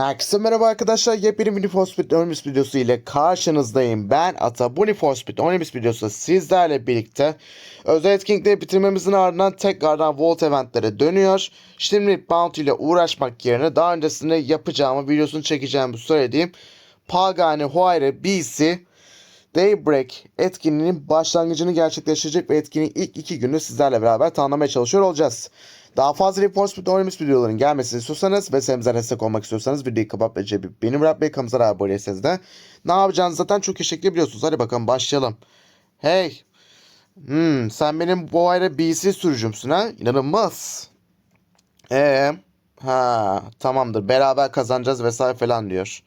Herkese merhaba arkadaşlar. Yepyeni Mini for Speed Onimus videosu ile karşınızdayım. Ben Ata. Bu Mini for Speed Onimus videosu sizlerle birlikte özel etkinlikleri bitirmemizin ardından tekrardan Volt eventlere dönüyor. Şimdi Bounty ile uğraşmak yerine daha öncesinde yapacağımı videosunu çekeceğimi söylediğim Pagani Huayra BC Daybreak etkinliğinin başlangıcını gerçekleştirecek ve etkinliğin ilk iki günü sizlerle beraber tanımlamaya çalışıyor olacağız. Daha fazla Speed oynamış videoların gelmesini istiyorsanız ve serimize destek olmak istiyorsanız videoyu kapat ve cebi benim Rab Bey kanalımıza abone değilseniz de ne yapacağınızı zaten çok iyi biliyorsunuz. Hadi bakalım başlayalım. Hey. Hmm, sen benim bu ayda BC sürücümsün ha? İnanılmaz. Ee, ha tamamdır beraber kazanacağız vesaire falan diyor.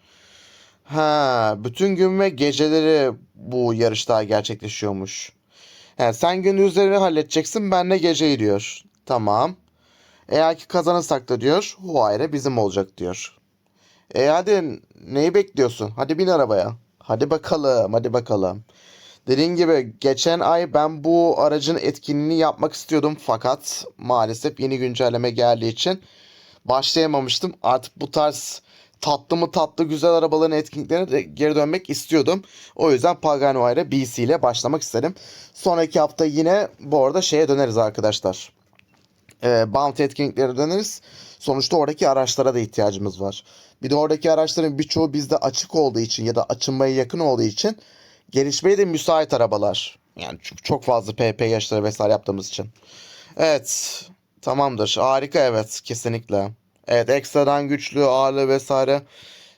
Ha, bütün gün ve geceleri bu yarışlar gerçekleşiyormuş. He, sen gündüzleri halledeceksin, ben de geceyi diyor. Tamam. Eğer ki kazanırsak da diyor, Huayra bizim olacak diyor. E hadi neyi bekliyorsun? Hadi bin arabaya. Hadi bakalım, hadi bakalım. Dediğim gibi geçen ay ben bu aracın etkinliğini yapmak istiyordum fakat maalesef yeni güncelleme geldiği için başlayamamıştım. Artık bu tarz tatlı mı tatlı güzel arabaların etkinliklerine geri dönmek istiyordum. O yüzden Pagano ile BC ile başlamak istedim. Sonraki hafta yine bu arada şeye döneriz arkadaşlar. Ee, Bounty etkinliklere döneriz. Sonuçta oradaki araçlara da ihtiyacımız var. Bir de oradaki araçların birçoğu bizde açık olduğu için ya da açılmaya yakın olduğu için gelişmeye de müsait arabalar. Yani çok, çok fazla PP yaşları vesaire yaptığımız için. Evet. Tamamdır. Harika evet. Kesinlikle. Evet ekstradan güçlü, ağırlığı vesaire.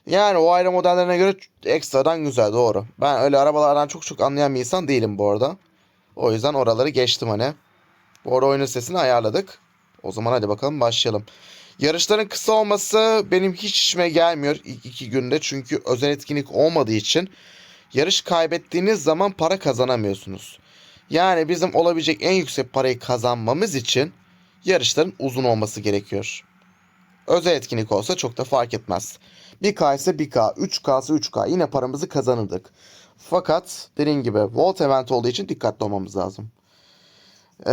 Yani o ayrı modellerine göre ekstradan güzel doğru. Ben öyle arabalardan çok çok anlayan bir insan değilim bu arada. O yüzden oraları geçtim hani. Bu arada oyunun sesini ayarladık. O zaman hadi bakalım başlayalım. Yarışların kısa olması benim hiç işime gelmiyor ilk iki günde. Çünkü özel etkinlik olmadığı için yarış kaybettiğiniz zaman para kazanamıyorsunuz. Yani bizim olabilecek en yüksek parayı kazanmamız için yarışların uzun olması gerekiyor. Özel etkinlik olsa çok da fark etmez. 1K ise 1K, 3K ise 3K yine paramızı kazanırdık. Fakat dediğim gibi Volt event olduğu için dikkatli olmamız lazım. Ee,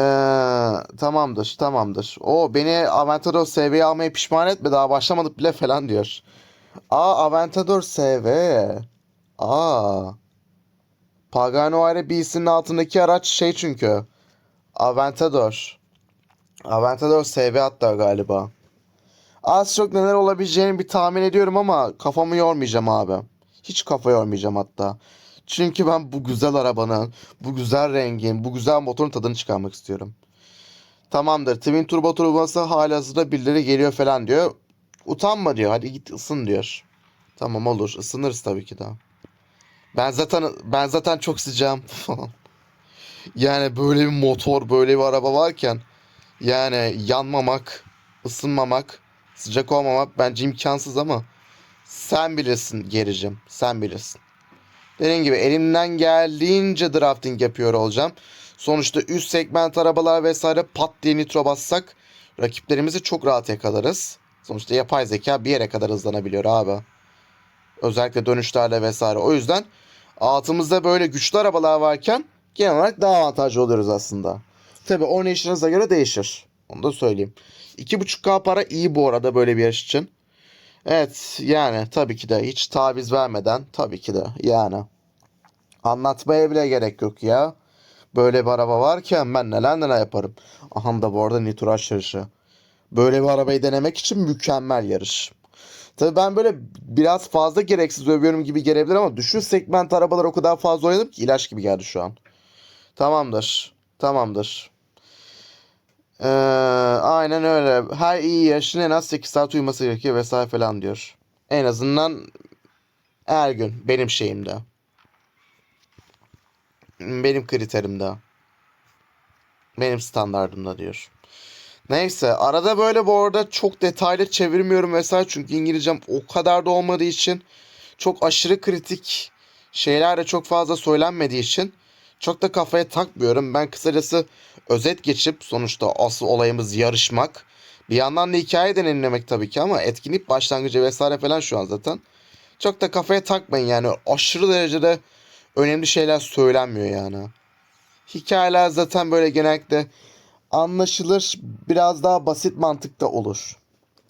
tamamdır tamamdır. O beni Aventador SV'ye almaya pişman etme daha başlamadık bile falan diyor. Aa Aventador SV. Aa. Pagano Aire BC'nin altındaki araç şey çünkü. Aventador. Aventador SV hatta galiba. Az çok neler olabileceğini bir tahmin ediyorum ama kafamı yormayacağım abi. Hiç kafa yormayacağım hatta. Çünkü ben bu güzel arabanın, bu güzel rengin, bu güzel motorun tadını çıkarmak istiyorum. Tamamdır. Twin Turbo turbası halihazırda birileri geliyor falan diyor. Utanma diyor. Hadi git ısın diyor. Tamam olur. Isınırız tabii ki daha. Ben zaten ben zaten çok sıcağım falan. yani böyle bir motor, böyle bir araba varken yani yanmamak, ısınmamak, sıcak olmamak bence imkansız ama sen bilirsin gericim. Sen bilirsin. Dediğim gibi elimden geldiğince drafting yapıyor olacağım. Sonuçta üst segment arabalar vesaire pat diye nitro bassak rakiplerimizi çok rahat yakalarız. Sonuçta yapay zeka bir yere kadar hızlanabiliyor abi. Özellikle dönüşlerle vesaire. O yüzden altımızda böyle güçlü arabalar varken genel olarak daha avantajlı oluyoruz aslında. Tabi oynayışınıza göre değişir. Onu da söyleyeyim. 2.5K para iyi bu arada böyle bir yarış için. Evet yani tabii ki de hiç taviz vermeden tabii ki de yani. Anlatmaya bile gerek yok ya. Böyle bir araba varken ben neler neler yaparım. Aha da bu arada Nituraş yarışı. Böyle bir arabayı denemek için mükemmel yarış. Tabii ben böyle biraz fazla gereksiz övüyorum gibi gelebilir ama düşün segment arabalar o kadar fazla oynadım ki ilaç gibi geldi şu an. Tamamdır. Tamamdır. Ee, aynen öyle. Her iyi yarışın en az 8 saat uyuması gerekiyor vesaire falan diyor. En azından her gün benim şeyimde. Benim kriterimde. Benim standardımda diyor. Neyse arada böyle bu arada çok detaylı çevirmiyorum vesaire çünkü İngilizcem o kadar da olmadığı için çok aşırı kritik şeyler de çok fazla söylenmediği için çok da kafaya takmıyorum. Ben kısacası özet geçip sonuçta asıl olayımız yarışmak. Bir yandan da hikaye deneyimlemek tabii ki ama etkinlik başlangıcı vesaire falan şu an zaten. Çok da kafaya takmayın yani aşırı derecede önemli şeyler söylenmiyor yani. Hikayeler zaten böyle genellikle anlaşılır biraz daha basit mantıkta olur.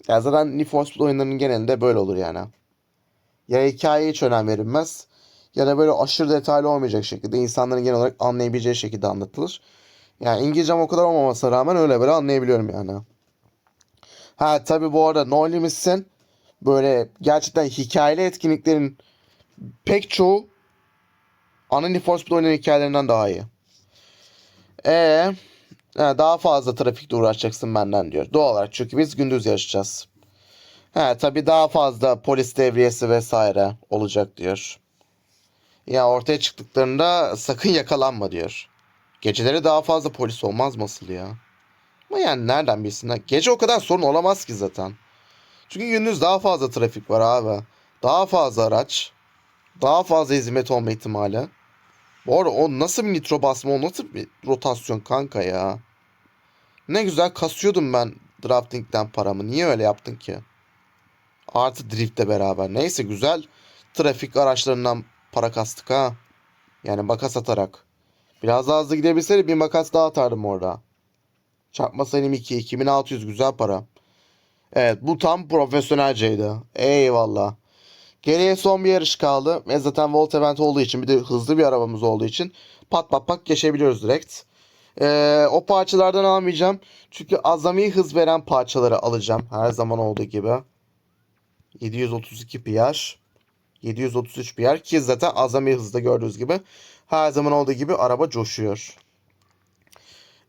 Ya zaten Need for Speed oyunlarının genelinde böyle olur yani. Ya hikayeye hiç önem verilmez ya da böyle aşırı detaylı olmayacak şekilde insanların genel olarak anlayabileceği şekilde anlatılır. Yani İngilizcem o kadar olmamasına rağmen öyle böyle anlayabiliyorum yani. Ha tabii bu arada No Limits'in böyle gerçekten hikayeli etkinliklerin pek çoğu ana Need for Speed oyunun hikayelerinden daha iyi. Ee, ha, daha fazla trafikle uğraşacaksın benden diyor. Doğal olarak çünkü biz gündüz yarışacağız. Ha tabii daha fazla polis devriyesi vesaire olacak diyor. Ya ortaya çıktıklarında sakın yakalanma diyor. Geceleri daha fazla polis olmaz mı asıl ya? Ama yani nereden bilsinler? Gece o kadar sorun olamaz ki zaten. Çünkü gündüz daha fazla trafik var abi. Daha fazla araç. Daha fazla hizmet olma ihtimali. Bu arada o nasıl bir nitro basma o nasıl bir rotasyon kanka ya. Ne güzel kasıyordum ben drafting'den paramı. Niye öyle yaptın ki? Artı driftle beraber. Neyse güzel trafik araçlarından para kastık ha. Yani makas atarak. Biraz daha hızlı gidebilseydi bir makas daha atardım orada. Çarpma sayım 2. 2600 güzel para. Evet bu tam profesyonelceydi. Eyvallah. Geriye son bir yarış kaldı. Ve zaten Volt Event olduğu için bir de hızlı bir arabamız olduğu için pat pat pat geçebiliyoruz direkt. Ee, o parçalardan almayacağım. Çünkü azami hız veren parçaları alacağım. Her zaman olduğu gibi. 732 PR. 733 PR ki zaten azami hızda gördüğünüz gibi. Her zaman olduğu gibi araba coşuyor.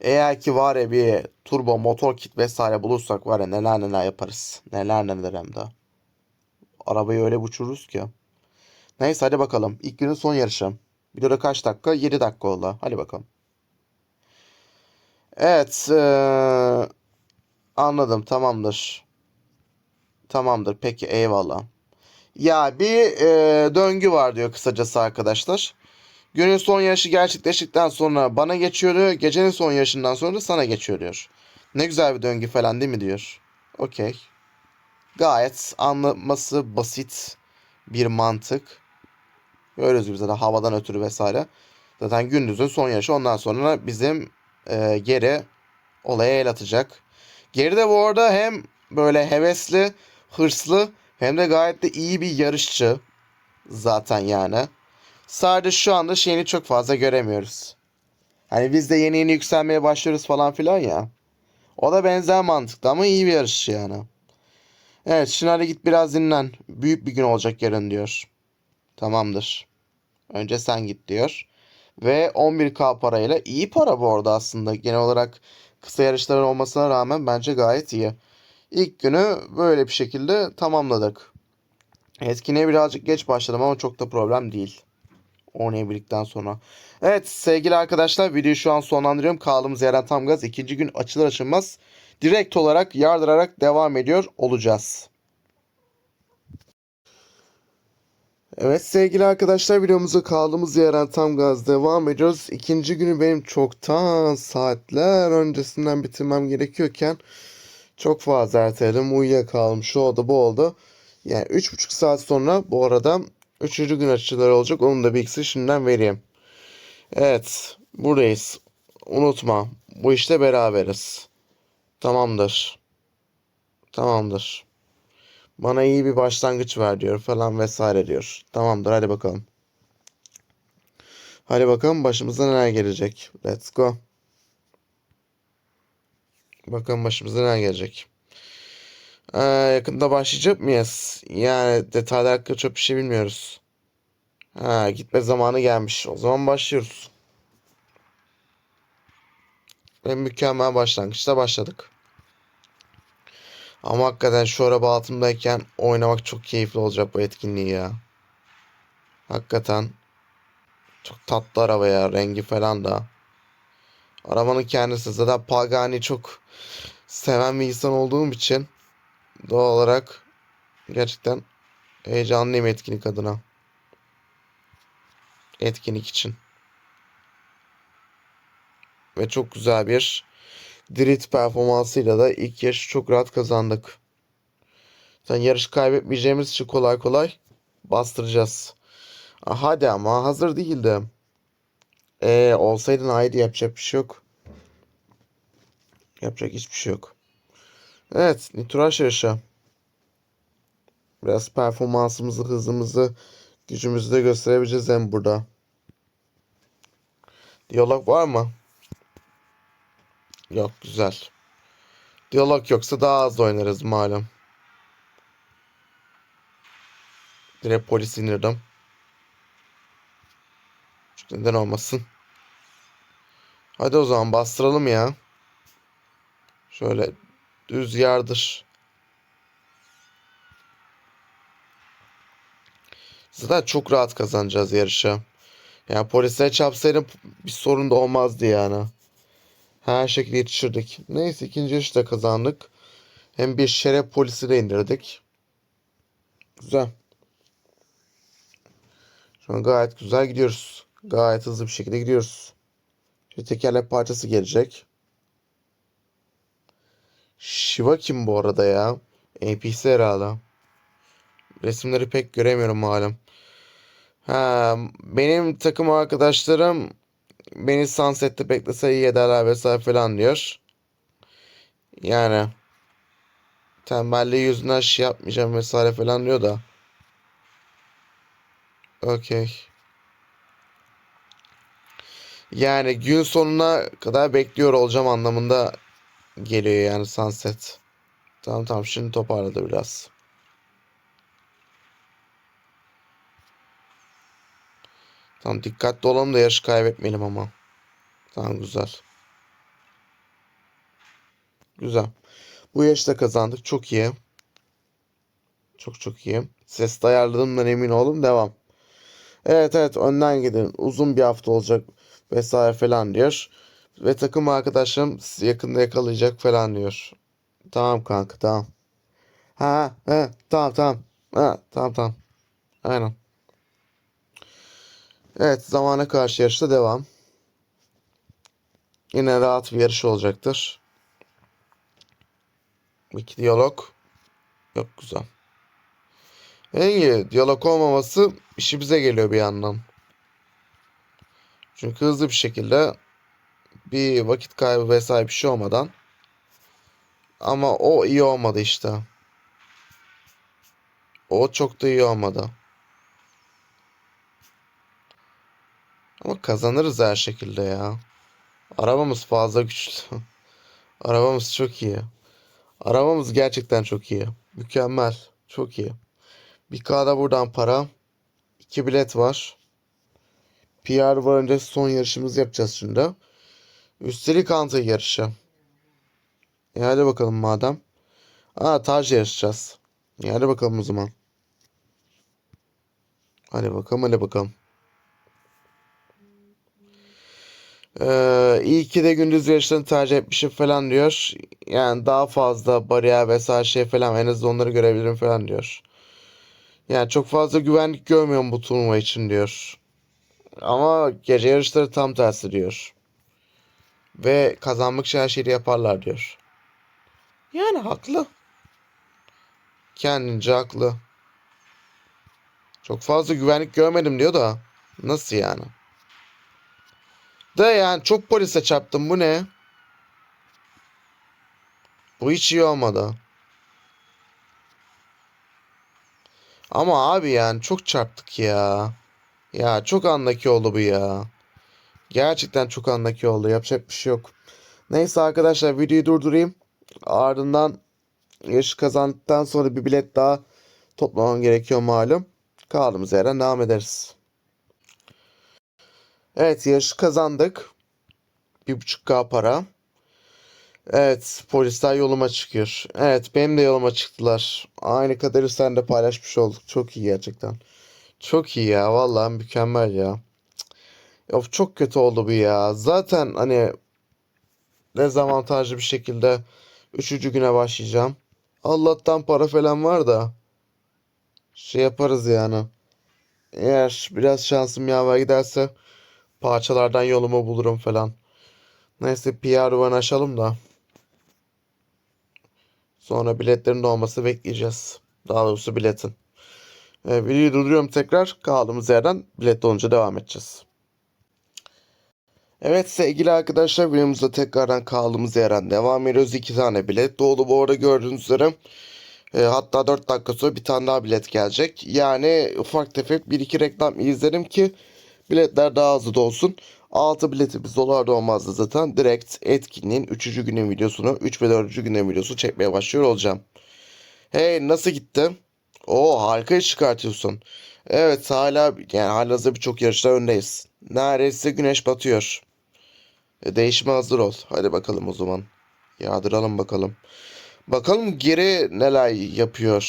Eğer ki var ya bir turbo motor kit vesaire bulursak var ya neler neler yaparız. Neler neler hem de. Arabayı öyle uçururuz ki. Neyse hadi bakalım. İlk günün son yarışı. Videoda kaç dakika? 7 dakika oldu. Hadi bakalım. Evet. eee, anladım. Tamamdır. Tamamdır. Peki eyvallah. Ya bir eee, döngü var diyor kısacası arkadaşlar. Günün son yarışı gerçekleştikten sonra bana geçiyor. Gecenin son yarışından sonra da sana geçiyor diyor. Ne güzel bir döngü falan değil mi diyor. Okey. Gayet anlaması basit bir mantık. Görüyoruz gibi zaten havadan ötürü vesaire. Zaten gündüzün son yarışı ondan sonra bizim e, geri olaya el atacak. Geride bu arada hem böyle hevesli, hırslı hem de gayet de iyi bir yarışçı zaten yani. Sadece şu anda şeyini çok fazla göremiyoruz. Hani biz de yeni yeni yükselmeye başlıyoruz falan filan ya. O da benzer mantıkta ama iyi bir yarışçı yani. Evet hadi git biraz dinlen. Büyük bir gün olacak yarın diyor. Tamamdır. Önce sen git diyor. Ve 11k parayla iyi para bu arada aslında. Genel olarak kısa yarışların olmasına rağmen bence gayet iyi. İlk günü böyle bir şekilde tamamladık. Etkinliğe birazcık geç başladım ama çok da problem değil. Oynayabildikten sonra. Evet sevgili arkadaşlar videoyu şu an sonlandırıyorum. Kaldığımız yerden tam gaz. ikinci gün açılır açılmaz direkt olarak yardırarak devam ediyor olacağız. Evet sevgili arkadaşlar videomuza kaldığımız yerden tam gaz devam ediyoruz. İkinci günü benim çoktan saatler öncesinden bitirmem gerekiyorken çok fazla erteledim. Uyuyakaldım. Şu oldu bu oldu. Yani 3,5 saat sonra bu arada 3. gün açıları olacak. Onun da bilgisini şimdiden vereyim. Evet buradayız. Unutma bu işte beraberiz. Tamamdır. Tamamdır. Bana iyi bir başlangıç ver diyor falan vesaire diyor. Tamamdır hadi bakalım. Hadi bakalım başımıza neler gelecek. Let's go. Bakalım başımıza neler gelecek. Ee, yakında başlayacak mıyız? Yani detaylar hakkında çok bir şey bilmiyoruz. Ha, gitme zamanı gelmiş. O zaman başlıyoruz. Ve mükemmel başlangıçta başladık. Ama hakikaten şu araba altındayken oynamak çok keyifli olacak bu etkinliği ya. Hakikaten çok tatlı araba ya rengi falan da. Arabanın kendisi zaten Pagani çok seven bir insan olduğum için doğal olarak gerçekten heyecanlıyım etkinlik adına. Etkinlik için. Ve çok güzel bir Drift performansıyla da ilk yarışı çok rahat kazandık. Sen yarış kaybetmeyeceğimiz için kolay kolay bastıracağız. Hadi ama hazır değildim. Eee olsaydın haydi yapacak bir şey yok. Yapacak hiçbir şey yok. Evet Nitroş yarışı. Biraz performansımızı, hızımızı, gücümüzü de gösterebileceğiz hem burada. Diyalog var mı? Yok güzel. Diyalog yoksa daha az oynarız malum. Direkt polis indirdim. Çünkü neden olmasın. Hadi o zaman bastıralım ya. Şöyle düz yardır. Zaten çok rahat kazanacağız yarışı. Yani polise çarpsaydım bir sorun da olmazdı yani. Her şekilde yetişirdik. Neyse ikinci yarışı da kazandık. Hem bir şeref polisi de indirdik. Güzel. Şu an gayet güzel gidiyoruz. Gayet hızlı bir şekilde gidiyoruz. Şimdi tekerlek parçası gelecek. Shiva kim bu arada ya? NPC herhalde. Resimleri pek göremiyorum malum. Ha, benim takım arkadaşlarım beni Sunset'te beklese iyi ederler vesaire falan diyor. Yani tembelliği yüzünden şey yapmayacağım vesaire falan diyor da. Okey. Yani gün sonuna kadar bekliyor olacağım anlamında geliyor yani Sunset. Tamam tamam şimdi toparladı biraz. Tamam dikkatli olalım da yarışı kaybetmeyelim ama. Tamam güzel. Güzel. Bu yarışta kazandık. Çok iyi. Çok çok iyi. Ses de ayarladığımdan emin oldum. Devam. Evet evet önden gidin. Uzun bir hafta olacak vesaire falan diyor. Ve takım arkadaşlarım sizi yakında yakalayacak falan diyor. Tamam kanka tamam. Ha ha tamam tamam. Ha tamam tamam. Aynen. Evet zamana karşı yarışta devam. Yine rahat bir yarış olacaktır. İki diyalog. Yok güzel. En iyi diyalog olmaması işimize geliyor bir yandan. Çünkü hızlı bir şekilde bir vakit kaybı vesaire bir şey olmadan ama o iyi olmadı işte. O çok da iyi olmadı. Ama kazanırız her şekilde ya. Arabamız fazla güçlü. Arabamız çok iyi. Arabamız gerçekten çok iyi. Mükemmel. Çok iyi. Bir K'da buradan para. İki bilet var. PR var önce son yarışımızı yapacağız şimdi. Üstelik antı yarışı. E hadi bakalım madem. Aa taj yarışacağız. E hadi bakalım o zaman. Hadi bakalım hadi bakalım. Ee, iyi ki de gündüz yarışlarını tercih etmişim falan diyor. Yani daha fazla bariyer vesaire şey falan en azından onları görebilirim falan diyor. Yani çok fazla güvenlik görmüyorum bu turnuva için diyor. Ama gece yarışları tam tersi diyor. Ve kazanmak için her şeyi yaparlar diyor. Yani haklı. Kendince haklı. Çok fazla güvenlik görmedim diyor da. Nasıl yani? Da yani çok polise çarptım bu ne? Bu hiç iyi olmadı. Ama abi yani çok çarptık ya. Ya çok andaki oldu bu ya. Gerçekten çok andaki oldu. Yapacak bir şey yok. Neyse arkadaşlar videoyu durdurayım. Ardından yarışı kazandıktan sonra bir bilet daha toplamam gerekiyor malum. Kaldığımız yerden devam ederiz. Evet yarışı kazandık. 1.5K para. Evet polisler yoluma çıkıyor. Evet benim de yoluma çıktılar. Aynı kadarı sen de paylaşmış olduk. Çok iyi gerçekten. Çok iyi ya vallahi mükemmel ya. Of çok kötü oldu bu ya. Zaten hani dezavantajlı bir şekilde üçüncü güne başlayacağım. Allah'tan para falan var da şey yaparız yani. Eğer biraz şansım yaver giderse parçalardan yolumu bulurum falan. Neyse PR one açalım da. Sonra biletlerin olması bekleyeceğiz. Daha doğrusu biletin. Ee, videoyu durduruyorum tekrar. Kaldığımız yerden bilet olunca devam edeceğiz. Evet sevgili arkadaşlar videomuzda tekrardan kaldığımız yerden devam ediyoruz. İki tane bilet doldu bu arada gördüğünüz üzere. E, hatta 4 dakika sonra bir tane daha bilet gelecek. Yani ufak tefek bir iki reklam izlerim ki biletler daha hızlı dolsun. 6 biletimiz dolar da olmazdı zaten. Direkt etkinliğin 3. günün videosunu 3 ve 4. günün videosu çekmeye başlıyor olacağım. Hey nasıl gitti? Oo harika iş çıkartıyorsun. Evet hala yani halihazırda birçok yarışta öndeyiz. Neredeyse güneş batıyor. E, değişime hazır ol. Hadi bakalım o zaman. Yağdıralım bakalım. Bakalım geri neler yapıyor.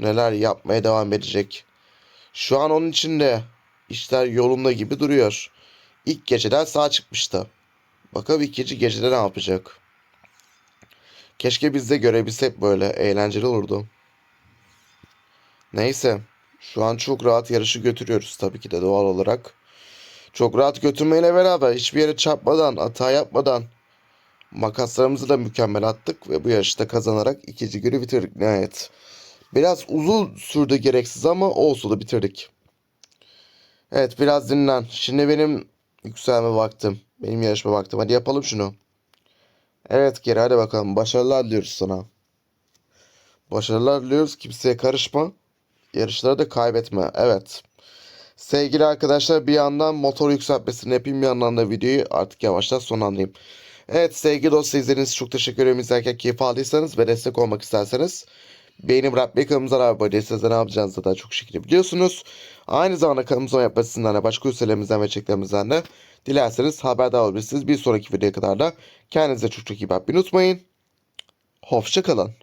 Neler yapmaya devam edecek. Şu an onun için de işler yolunda gibi duruyor. İlk geceden sağ çıkmıştı. Bakalım ikinci gecede ne yapacak. Keşke biz de görebilsek böyle. Eğlenceli olurdu. Neyse. Şu an çok rahat yarışı götürüyoruz tabii ki de doğal olarak. Çok rahat götürmeyle beraber hiçbir yere çarpmadan, hata yapmadan makaslarımızı da mükemmel attık ve bu yarışta kazanarak ikinci günü bitirdik nihayet. Biraz uzun sürdü gereksiz ama olsun da bitirdik. Evet biraz dinlen. Şimdi benim yükselme vaktim. Benim yarışma vaktim. Hadi yapalım şunu. Evet geri hadi bakalım. Başarılar diliyoruz sana. Başarılar diliyoruz. Kimseye karışma. Yarışları da kaybetme. Evet. Sevgili arkadaşlar bir yandan motor yükseltmesini yapayım bir yandan da videoyu artık yavaştan sonlandırayım. Evet sevgili dostlar izlediğiniz çok teşekkür ederim. İzlerken keyif aldıysanız ve destek olmak isterseniz beğeni bırakmayı kanalımıza abone de ne yapacağınızı da çok şekilde biliyorsunuz. Aynı zamanda kanalımıza yapmasından da başka üselerimizden ve çeklerimizden de dilerseniz haberdar olabilirsiniz. Bir sonraki videoya kadar da kendinize çok çok iyi bakmayı unutmayın. Hoşçakalın.